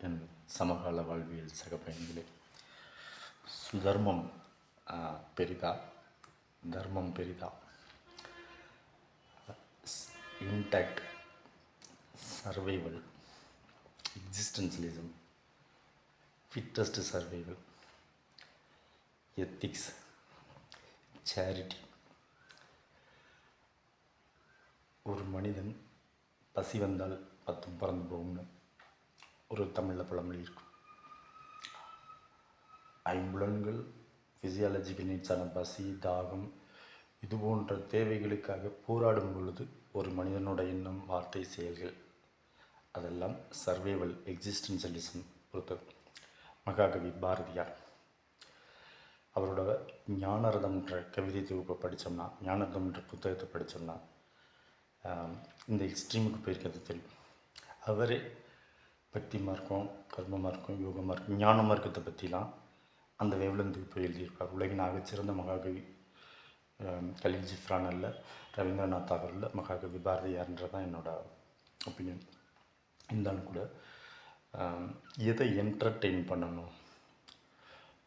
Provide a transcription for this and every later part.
என் சமகால வாழ்வியல் சக பயணிகளே சுதர்மம் பெரிதா? தர்மம் பெரிதா? Intact survival existentialism fittest survival ethics charity ஒரு மனிதன் பசி வந்தால் பத்தும் பறந்து போகும்னு. ஒரு தமிழில் பழமொழி இருக்கும். ஐம்புலன்கள் ஃபிசியாலஜிக்கல் நீட்ஸான பசி தாகம் இது போன்ற தேவைகளுக்காக போராடும் பொழுது ஒரு மனிதனோட எண்ணம் வார்த்தை செயல்கள் அதெல்லாம் சர்வைவல் எக்ஸிஸ்டன்ஷியலிசம் பொறுத்தது. மகாகவி பாரதியார் அவரோட ஞானரதம்ன்ற கவிதை தொகுப்பை படித்தோம்னா ஞானரதம்ன்ற புத்தகத்தை படித்தோம்னா இந்த எக்ஸ்ட்ரீமுக்கு போயிருக்கிறது தெரியும். அவரே பக்தி மார்க்கம் கர்ம மார்க்கம் யோக மார்க்கம் ஞான மார்க்கத்தை பற்றிலாம் அந்த வேவ்லந்துக்கு போய் எழுதியிருப்பார் உலகின் ஆகச்சிறந்த மகாகவி ஆம், கலீல் ஜிஃப்ரான் அல்ல ரவீந்திரநாத் தாகூர் இல்லை மகாகவி பாரதியார்ன்றது தான் என்னோடய ஒப்பீனியன் இருந்தாலும் கூட எதை என்டர்டெயின் பண்ணணும்?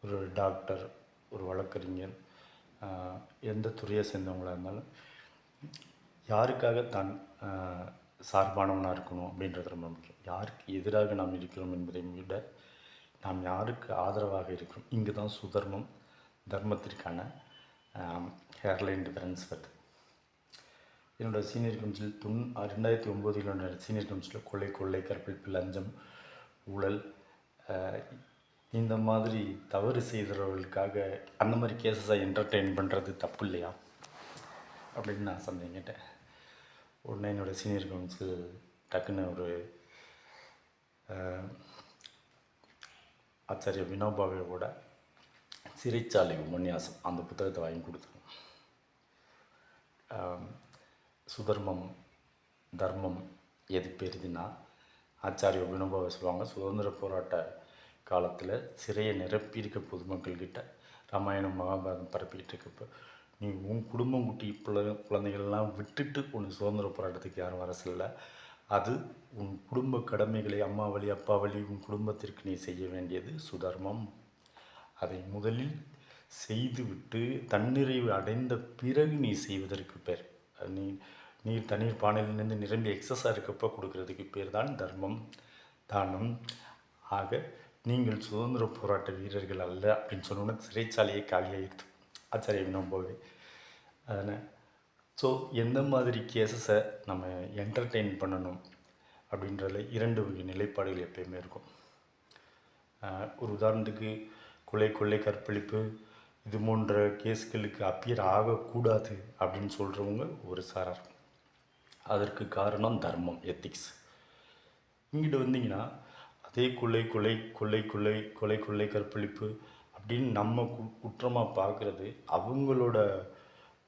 ஒரு டாக்டர் ஒரு வழக்கறிஞர் எந்த துறையை சேர்ந்தவங்களாக இருந்தாலும் யாருக்காக தான் சார்பானவனாக இருக்கணும் அப்படின்றது ரொம்ப முக்கியம். யாருக்கு எதிராக நாம் இருக்கிறோம் என்பதை விட நாம் யாருக்கு ஆதரவாக இருக்கிறோம்? இங்கே தான் சுதர்மம் தர்மத்திற்கான ஹேர்லைன் டிஃபரன்ஸ் வருது. என்னோடய சீனியர் கவுன்சில் துன் ரெண்டாயிரத்தி ஒம்போதில் என்னோட சீனியர் கவுன்சிலில் கொள்ளை கொள்ளை கற்பிழ்ப்பு லஞ்சம் ஊழல் இந்த மாதிரி தவறு செய்கிறவர்களுக்காக அந்த மாதிரி கேசஸை என்டர்டெயின் பண்ணுறது தப்பு இல்லையா? அப்படின்னு நான் சந்தேகம் கேட்டேன். உடனே என்னோடய சீனியர் கவுன்சில் டக்குன்னு ஒரு ஆச்சாரிய வினோபாவையோட சிறைச்சாலை உபன்யாசம் அந்த புத்தகத்தை வாங்கி கொடுத்துருவோம் சுதர்மம் தர்மம் எது பெரிதுன்னா ஆச்சாரிய வினோபாவை சொல்லுவாங்க. சுதந்திர போராட்ட காலத்தில் சிறையை நிரப்பியிருக்க பொதுமக்கள்கிட்ட ராமாயணம் மகாபாரதம் பரப்பிக்கிட்டு இருக்கப்போ நீ உன் குடும்பம் குட்டி பிள்ளை குழந்தைகள்லாம் விட்டுட்டு ஒன்று சுதந்திர போராட்டத்துக்கு யாரும் வர அது உன் குடும்ப கடமைகளை அம்மா வழி அப்பா வழி உன் குடும்பத்திற்கு நீ செய்ய வேண்டியது சுதர்மம். அதை முதலில் செய்துவிட்டு தன்னிறைவு அடைந்த பிறகு நீ செய்வதற்கு பேர். நீ நீர் தண்ணீர் பானையிலிருந்து நிரம்பி எக்ஸஸாக இருக்கப்போ கொடுக்கறதுக்கு பேர் தான் தர்மம். தானம். ஆக நீங்கள் சுதந்திர போராட்ட வீரர்கள் அல்ல அப்படின்னு சொன்னோன்னே சிறைச்சாலையே காலியாகிடுது ஆச்சரியம் நம்பவே அதனால் ஸோ எந்த மாதிரி கேசஸை நம்ம என்டர்டெயின் பண்ணணும் அப்படின்றதில் இரண்டு வகை நிலைப்பாடுகள் எப்பயுமே இருக்கும். ஒரு உதாரணத்துக்கு கொலை கொள்ளை கற்பழிப்பு இது போன்ற கேஸ்களுக்கு அப்பியர் ஆகக்கூடாது அப்படின்னு சொல்கிறவங்க ஒரு சாரார் அதற்கு காரணம் தர்மம் எத்திக்ஸ் இங்கிட்டு வந்தீங்கன்னா அதே கொள்ளை கொலை கொள்ளை கொள்ளை கொலை கொள்ளை கற்பழிப்பு அப்படின்னு நம்ம கு குற்றமாக பார்க்குறது அவங்களோட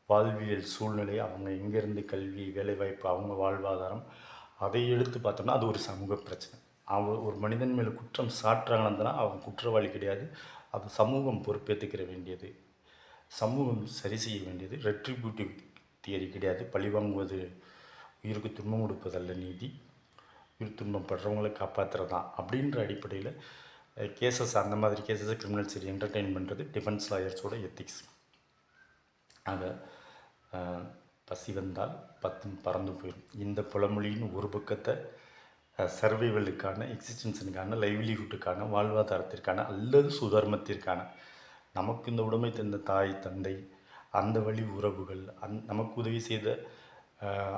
வாழ்வியல் சூழ்நிலை அவங்க எங்கேருந்து கல்வி வேலைவாய்ப்பு அவங்க வாழ்வாதாரம் அதை எடுத்து பார்த்தோம்னா அது ஒரு சமூக பிரச்சனை. அவன் ஒரு மனிதன் மேலே குற்றம் சாட்டுறாங்கன்னா அவன் குற்றவாளி கிடையாது. அது சமூகம் பொறுப்பேற்றுக்கிற வேண்டியது. சமூகம் சரி செய்ய வேண்டியது. ரெட்ரிபியூட்டிவ் தியரி கிடையாது. பழிவாங்குவது உயிருக்கு துன்பம் கொடுப்பதல்ல நீதி. உயிர் துன்பம் படுறவங்களை காப்பாற்றுறதான் அப்படின்ற அடிப்படையில் கேசஸ் அந்த மாதிரி கேசஸை கிரிமினல் சரி என்டர்டெயின் பண்ணுறது டிஃபென்ஸ் லாயர்ஸோட எத்திக்ஸ் ஆக பசி வந்தால் பத்தும் பறந்து போயிடும். இந்த புலமொழியின் ஒரு பக்கத்தை சர்வைவலுக்கான எக்ஸிஸ்டன்ஸனுக்கான லைவ்லிஹுட்டுக்கான வாழ்வாதாரத்திற்கான அல்லது சுதர்மத்திற்கான நமக்கு இந்த உடைமை தந்த தாய் தந்தை அந்த வழி உறவுகள் அந் நமக்கு உதவி செய்த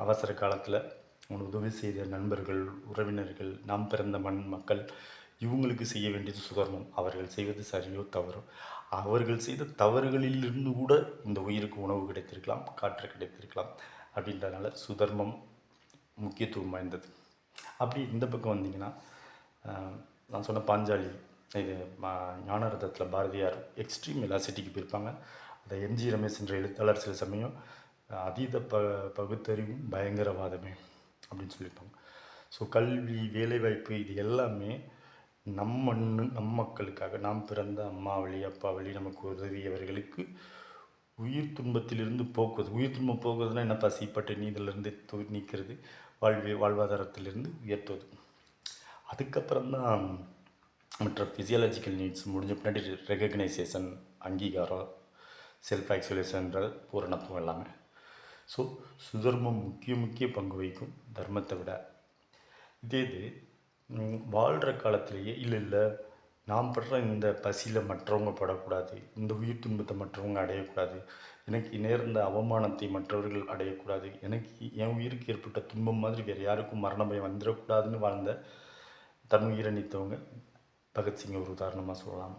அவசர காலத்தில் உதவி செய்த நண்பர்கள் உறவினர்கள் நாம் பிறந்த மண் மக்கள் இவங்களுக்கு செய்ய வேண்டியது சுதர்மம் அவர்கள் செய்வது சரியோ தவறோ. அவர்கள் செய்த தவறுகளிலிருந்து கூட இந்த உயிருக்கு உணவு கிடைத்திருக்கலாம் காற்று கிடைத்திருக்கலாம் அப்படின்றதுனால சுதர்மம் முக்கியத்துவம் வாய்ந்தது. அப்படி இந்த பக்கம் வந்தீங்கன்னா நான் சொன்ன பாஞ்சாலி இது மா- ஞானரதத்தில் பாரதியார் எக்ஸ்ட்ரீம் எலாசிட்டிக்கு போயிருப்பாங்க. அந்த எம்ஜி ரமேஷ் என்ற எழுத்தாளர் சில சமயம் அதீத ப பகுத்தறிவும் பயங்கரவாதமே அப்படின்னு சொல்லியிருப்பாங்க. ஸோ கல்வி வேலைவாய்ப்பு இது எல்லாமே நம் மண்ணு நம் மக்களுக்காக நாம் பிறந்த அம்மா வழி அப்பா வழி நமக்கு உதவியவர்களுக்கு உயிர் துன்பத்திலிருந்து போக்குவது. உயிர் துன்பம் போக்குவதுனா என்ன? பசி பட்டினி இதிலிருந்து நீக்கிறது. வாழ்வி வாழ்வாதாரத்திலிருந்து உயர்த்துவது. அதுக்கப்புறம் தான் மற்ற ஃபிசியாலஜிக்கல் நீட்ஸ் முடிஞ்ச பின்னாடி ரெகக்னைசேஷன் அங்கீகாரம் செல்ஃப் ஆக்சுவலேஷன்ற பூரணத்துவம் எல்லாமே. ஸோ சுதர்மம் முக்கிய முக்கிய பங்கு வகிக்கும் தர்மத்தை விட. இதே இது வாழ்கிற காலத்திலேயே இல்லை இல்லை நாம் படுற இந்த பசியில் மற்றவங்க படக்கூடாது இந்த உயிர் துன்பத்தை மற்றவங்க அடையக்கூடாது எனக்கு நேர்ந்த அவமானத்தை மற்றவர்கள் அடையக்கூடாது எனக்கு என் உயிருக்கு ஏற்பட்ட துன்பம் மாதிரி வேறு யாருக்கும் மரண பயம் வந்துடக்கூடாதுன்னு வாழ்ந்த தன் உயிரை நீத்தவங்க பகத்சிங்கை ஒரு உதாரணமாக சொல்லலாம்.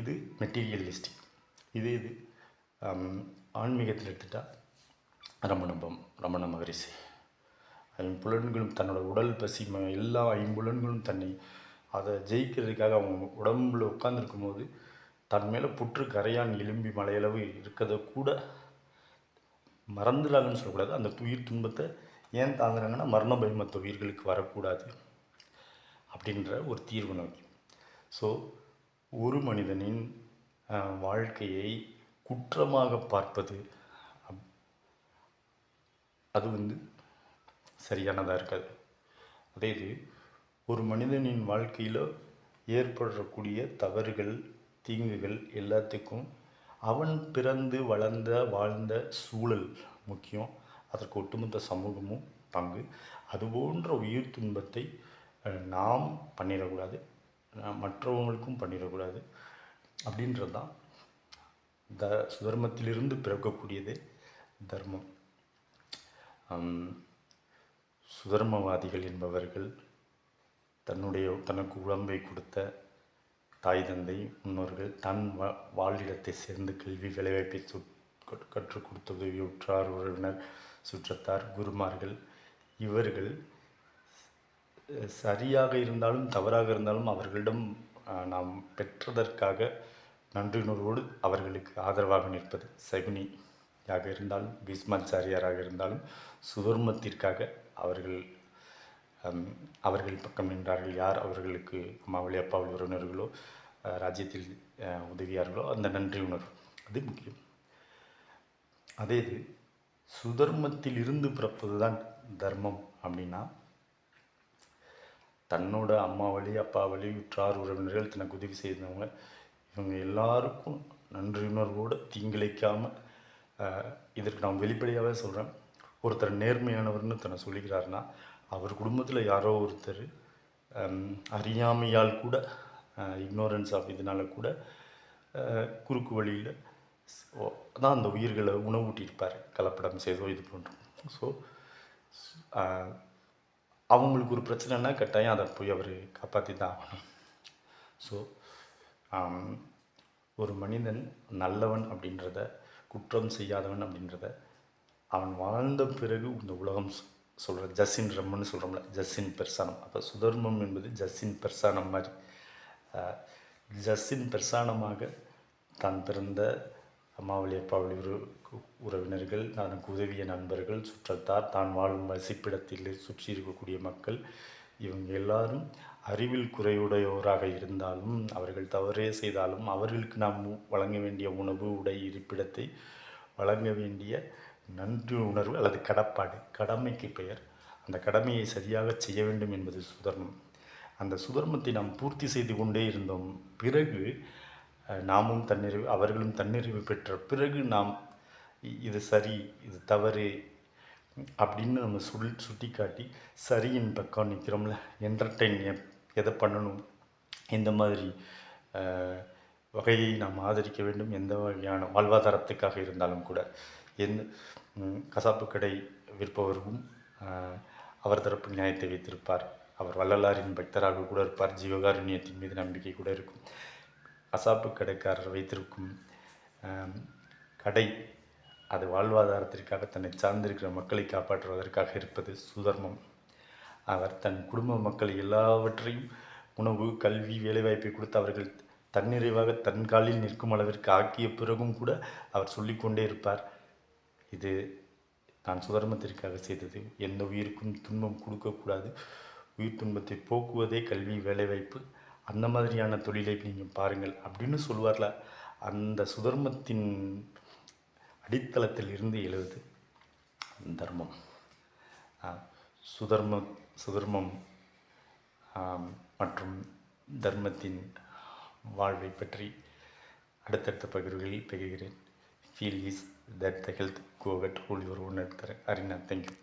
இது மெட்டீரியலிஸ்டிக் இது இது ஆன்மீகத்தில் எடுத்துட்டால் ரமணபம் ரமண மகரிஷி. ஐம்புலன்களும் தன்னோட உடல் பசி எல்லா ஐம்புலன்களும் தன்னை அதை ஜெயிக்கிறதுக்காக அவங்க உடம்புல உட்காந்துருக்கும் போது தன் மேலே புற்று கரையான் எலும்பி மலையளவு இருக்கிறத கூட மறந்துடாங்கன்னு சொல்லக்கூடாது. அந்த உயிர் துன்பத்தை ஏன் தாங்குறாங்கன்னா மரண பயமத்த மற்ற உயிர்களுக்கு வரக்கூடாது அப்படின்ற ஒரு தீர்வு நோக்கி. ஸோ ஒரு மனிதனின் வாழ்க்கையை குற்றமாக பார்ப்பது அப்- அது வந்து சரியானதாக இருக்காது அதே இது ஒரு மனிதனின் வாழ்க்கையில் ஏற்படக்கூடிய தவறுகள் தீங்குகள் எல்லாத்துக்கும் அவன் பிறந்து வளர்ந்த வாழ்ந்த சூழல் முக்கியம். அதற்கு ஒட்டுமொத்த சமூகமும் பங்கு. அதுபோன்ற உயிர் துன்பத்தை நாம் பண்ணிடக்கூடாது. மற்றவங்களுக்கும் பண்ணிடக்கூடாது. அப்படின்றது தான் த சுதர்மத்திலிருந்து பிறக்கக்கூடியது தர்மம். சுதர்மவாதிகள் என்பவர்கள் தன்னுடைய தனக்கு உடம்பை கொடுத்த தாய் தந்தை முன்னோர்கள் தன் வா வாழிடத்தை சேர்ந்து கல்வி வேலைவாய்ப்பை சு கற்றுக் கொடுத்தது உற்றார் உறவினர் சுற்றத்தார் குருமார்கள். இவர்கள் சரியாக இருந்தாலும் தவறாக இருந்தாலும் அவர்களிடம் நாம் பெற்றதற்காக நன்றியுணர்வோடு அவர்களுக்கு ஆதரவாக நிற்பது சகுனியாக இருந்தாலும் பீஸ்மாச்சாரியாராக இருந்தாலும் சுதர்மத்திற்காக அவர்கள் அவர்கள் பக்கம் நின்றார்கள். யார் அவர்களுக்கு அம்மாவளி அப்பாவளி உறவினர்களோ ராஜ்யத்தில் உதவியார்களோ அந்த நன்றி உணர்வு. அது முக்கியம். அதே இது சுதர்மத்தில் இருந்து பிறப்பது தான் தர்மம் அப்படின்னா தன்னோட அம்மா வழி அப்பா வழி உற்றார் உறவினர்கள் தனக்கு உதவி செய்தவங்க இவங்க எல்லாருக்கும் நன்றியுணர்வோடு தீங்கிழைக்காமல் இதற்கு நான் வெளிப்படையாகவே சொல்கிறேன் ஒருத்தர் நேர்மையானவர்னு தன்னை சொல்லிக்கிறாருன்னா அவர் குடும்பத்தில் யாரோ ஒருத்தர் அறியாமையால் கூட இக்னோரன்ஸ் ஆஃப் இதனால கூட குறுக்கு வழியில் தான் அந்த உயிர்களை உணவூட்டியிருப்பார். கலப்படம் செய்தோ இது பண்ணுறோம் ஸோ அவங்களுக்கு ஒரு பிரச்சனைனா கட்டாயம் அதை போய் அவர் காப்பாற்றி தான் ஆகணும். ஸோ ஒரு மனிதன் நல்லவன் அப்படின்றத குற்றம் செய்யாதவன் அப்படின்றத அவன் வாழ்ந்த பிறகு இந்த உலகம் சொல்கிற ஜஸ்ஸின் ரம்மன்னு சொல்கிறோம்ல ஜஸ்ஸின் பெர்சானம். அப்போ சுதர்மம் என்பது ஜஸ்ஸின் பெர்சானம் மாதிரி. ஜஸ்ஸின் பெர்சானமாக தான் பிறந்த அம்மாவளி அப்பாவளி உற உறவினர்கள் தனக்கு உதவிய நண்பர்கள் சுற்றத்தார் தான் வாழும் வசிப்பிடத்தில் சுற்றி இருக்கக்கூடிய மக்கள் இவங்க எல்லாரும் அறிவில் குறையுடையோராக இருந்தாலும் அவர்கள் தவறே செய்தாலும் அவர்களுக்கு நாம் வழங்க வேண்டிய உணவு உடை இருப்பிடத்தை வழங்க வேண்டிய நன்றி உணர்வு அல்லது கடப்பாடு கடமைக்கு பெயர். அந்த கடமையை சரியாக செய்ய வேண்டும் என்பது சுதர்மம். அந்த சுதர்மத்தை நாம் பூர்த்தி செய்து கொண்டே இருந்தோம். பிறகு நாமும் தன்னிறைவு அவர்களும் தன்னிறைவு பெற்ற பிறகு நாம் இ- இது சரி இது தவறு அப்படின்னு நம்ம சுல் சுட்டி காட்டி சரியின் பக்கம் நிற்கிறோம்ல என்டர்டெயின் எதை பண்ணணும் எந்த மாதிரி வகையை நாம் ஆதரிக்க வேண்டும் எந்த வகையான வாழ்வாதாரத்துக்காக இருந்தாலும் கூட. எந்த கசாப்பு கடை விற்பவரும் அவர் தரப்பு நியாயத்தை வைத்திருப்பார். அவர் வள்ளலாரின் பக்தராக கூட இருப்பார். ஜீவகாருண்யத்தின் மீது நம்பிக்கை கூட இருக்கும். கசாப்பு கடைக்காரர் வைத்திருக்கும் கடை அது வாழ்வாதாரத்திற்காக தன்னை சார்ந்திருக்கிற மக்களை காப்பாற்றுவதற்காக இருப்பது சுதர்மம். அவர் தன் குடும்ப மக்கள் எல்லாவற்றையும் உணவு கல்வி வேலைவாய்ப்பை கொடுத்து அவர்கள் தன்னிறைவாக தன் காலில் நிற்கும் அளவிற்கு ஆக்கிய பிறகும் கூட அவர் சொல்லிக்கொண்டே இருப்பார். இது நான் சுதர்மத்திற்காக செய்தது. எந்த உயிருக்கும் துன்பம் கொடுக்கக்கூடாது. உயிர் துன்பத்தை போக்குவதே கல்வி வேலைவாய்ப்பு அந்த மாதிரியான தொழிலை நீங்கள் பாருங்கள் அப்படின்னு சொல்லுவார்ல. அந்த சுதர்மத்தின் அடித்தளத்தில் இருந்து எழுது தர்மம். சுதர்ம சுதர்மம் மற்றும் தர்மத்தின் வாழ்வை பற்றி அடுத்தடுத்த பகிர்வுகளில் பெறுகிறேன் feel is that the health go get hold your own at Arena. Thank you.